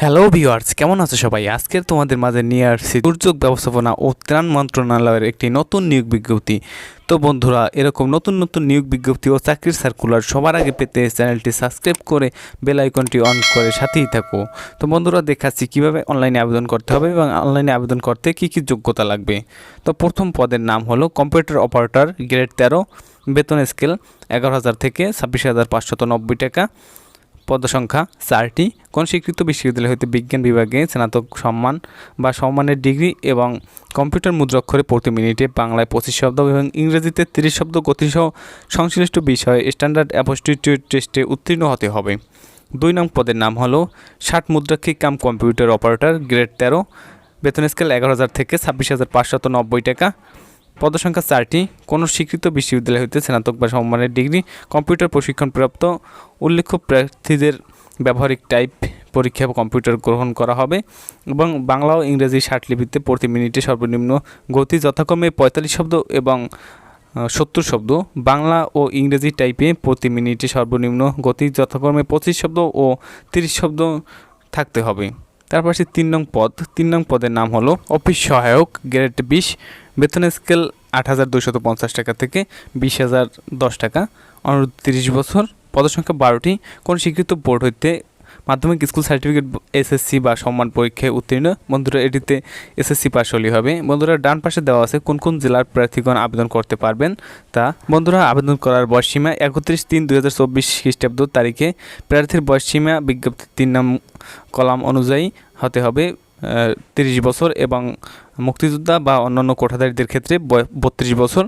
Hello viewers কেমন আছো সবাই? আজকের তোমাদের মাঝে নিয়ে আসছি দুর্যোগ ব্যবস্থাপনা ও ত্রাণ মন্ত্রণালয়ের একটি নতুন নিয়োগ বিজ্ঞপ্তি। তো বন্ধুরা, এরকম নতুন নতুন নিয়োগ বিজ্ঞপ্তি ও চাকরির সার্কুলার সবার আগে পেতে চ্যানেলটি সাবস্ক্রাইব করে বেল আইকনটি অন করে সাথেই থাকো। তো বন্ধুরা, দেখাচ্ছি কীভাবে অনলাইনে আবেদন করতে হবে এবং অনলাইনে আবেদন করতে কি কি যোগ্যতা লাগবে। তো প্রথম পদের নাম হলো কম্পিউটার অপারেটর গ্রেড তেরো, বেতন স্কেল এগারো হাজার থেকে ছাব্বিশ হাজার পাঁচশত নব্বই টাকা। পদসংখ্যা চারটি। কোন স্বীকৃত বিশ্ববিদ্যালয় হইতে বিজ্ঞান বিভাগে স্নাতক সম্মান বা সম্মানের ডিগ্রি এবং কম্পিউটার মুদ্রাক্ষরে প্রতি মিনিটে বাংলায় পঁচিশ শব্দ এবং ইংরেজিতে তিরিশ শব্দ গতিসহ সংশ্লিষ্ট বিষয়ে স্ট্যান্ডার্ড অ্যাপোস্টিটিউড টেস্টে উত্তীর্ণ হতে হবে। দুই নং পদের নাম হলো ষাট মুদ্রাক্ষিক কাম কম্পিউটার অপারেটর, গ্রেড তেরো, বেতন স্কেল এগারো হাজার থেকে ছাব্বিশ হাজার পাঁচশত নব্বই টাকা। পদসংখ্যা চারটি। কোনো স্বীকৃত বিশ্ববিদ্যালয় হইতে স্নাতক বা সম্মানের ডিগ্রি, কম্পিউটার প্রশিক্ষণপ্রাপ্ত উল্লেখ্য প্রার্থীদের ব্যবহারিক টাইপ পরীক্ষা কম্পিউটার গ্রহণ করা হবে এবং বাংলা ও ইংরেজি লিপিতে প্রতি মিনিটে সর্বনিম্ন গতি যথাক্রমে পঁয়তাল্লিশ শব্দ এবং সত্তর শব্দ। বাংলা ও ইংরেজি টাইপে প্রতি মিনিটে সর্বনিম্ন গতি যথাক্রমে পঁচিশ শব্দ ও তিরিশ শব্দ থাকতে হবে। তার পাশে তিন নং পদ। তিন নং পদের নাম হলো অফিস সহায়ক, গ্রেড বিশ। বেতন স্কেল আট হাজার দুশত পঞ্চাশ টাকা থেকে বিশ হাজার দশ টাকা। অনুরোধ তিরিশ বছর। পদসংখ্যা বারোটি। কোন স্বীকৃত বোর্ড হইতে মাধ্যমিক স্কুল সার্টিফিকেট, এসএসসি বা সম্মান পরীক্ষায় উত্তীর্ণ। বন্ধুরা, এটিতে এসএসসি পাশ হলেই হবে। বন্ধুরা, ডান পাশে দেওয়া আছে কোন কোন জেলার প্রার্থীগণ আবেদন করতে পারবেন। তা, বন্ধুরা, আবেদন করার বয়সসীমা একত্রিশ তিন দুই হাজার চব্বিশ খ্রিস্টাব্দ তারিখে। প্রার্থীর বয়সসীমা বিজ্ঞপ্তি তিন নাম কলাম অনুযায়ী হতে হবে। তিরিশ বছর এবং মুক্তিযোদ্ধা বা অন্যান্য কোঠাধারীদের ক্ষেত্রে বত্রিশ বছর।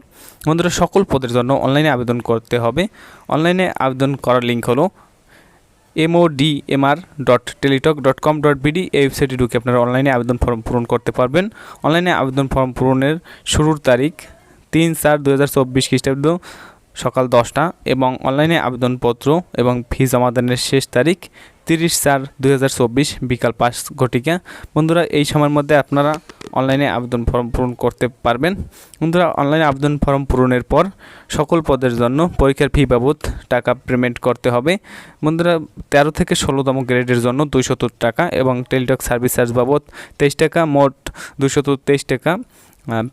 বন্ধুরা, সকল পদের জন্য অনলাইনে আবেদন করতে হবে। অনলাইনে আবেদন করার লিঙ্ক হলো MODMR dot Teletalk dot com dot BD এই ওয়েবসাইটে ঢুকে আপনারা অনলাইনে আবেদন ফর্ম পূরণ করতে পারবেন। অনলাইনে আবেদন ফর্ম পূরণের শুরুর তারিখ তিন চার দু হাজার চব্বিশ খ্রিস্টাব্দ সকাল দশটা এবং অনলাইনে আবেদনপত্র এবং ফি জমাদানের শেষ তারিখ তিরিশ চার দুই বিকাল পাঁচ ঘটিকা। বন্ধুরা, এই সময়ের মধ্যে আপনারা অনলাইনে আবেদন ফর্ম পূরণ করতে পারবেন। বন্ধুরা অনলাইনে আবেদন ফর্ম পূরণের পর সকল পদের জন্য পরীক্ষার ফি বাবদ টাকা পেমেন্ট করতে হবে। বন্ধুরা, তেরো থেকে ষোলোতম গ্রেডের জন্য দুইশত টাকা এবং টেলিটক সার্ভিস চার্জ বাবদ তেইশ টাকা, মোট দুশত তেইশ টাকা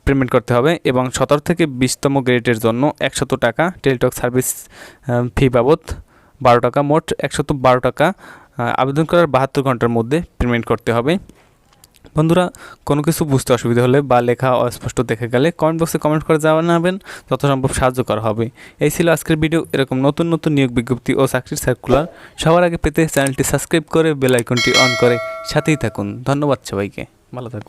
পেমেন্ট করতে হবে এবং সতেরো থেকে বিশতম গ্রেডের জন্য একশত টাকা টেলিটক সার্ভিস ফি বাবদ বারো টাকা, মোট একশত বারো টাকা আবেদন করার বাহাত্তর ঘণ্টার মধ্যে পেমেন্ট করতে হবে। বন্ধুরা, কোনো কিছু বুঝতে অসুবিধা হলে বা লেখা অস্পষ্ট দেখে গেলে কমেন্ট বক্সে কমেন্ট করে জানাবেন যত সম্ভব সাহায্য করা হবে। এই ছিল আজকের ভিডিও এরকম নতুন নতুন নিয়োগ বিজ্ঞপ্তি ও চাকরির সার্কুলার সবার আগে পেতে চ্যানেলটি সাবস্ক্রাইব করে বেল আইকনটি অন করে সাথেই থাকুন। ধন্যবাদ সবাইকে। ভালো থাকুন।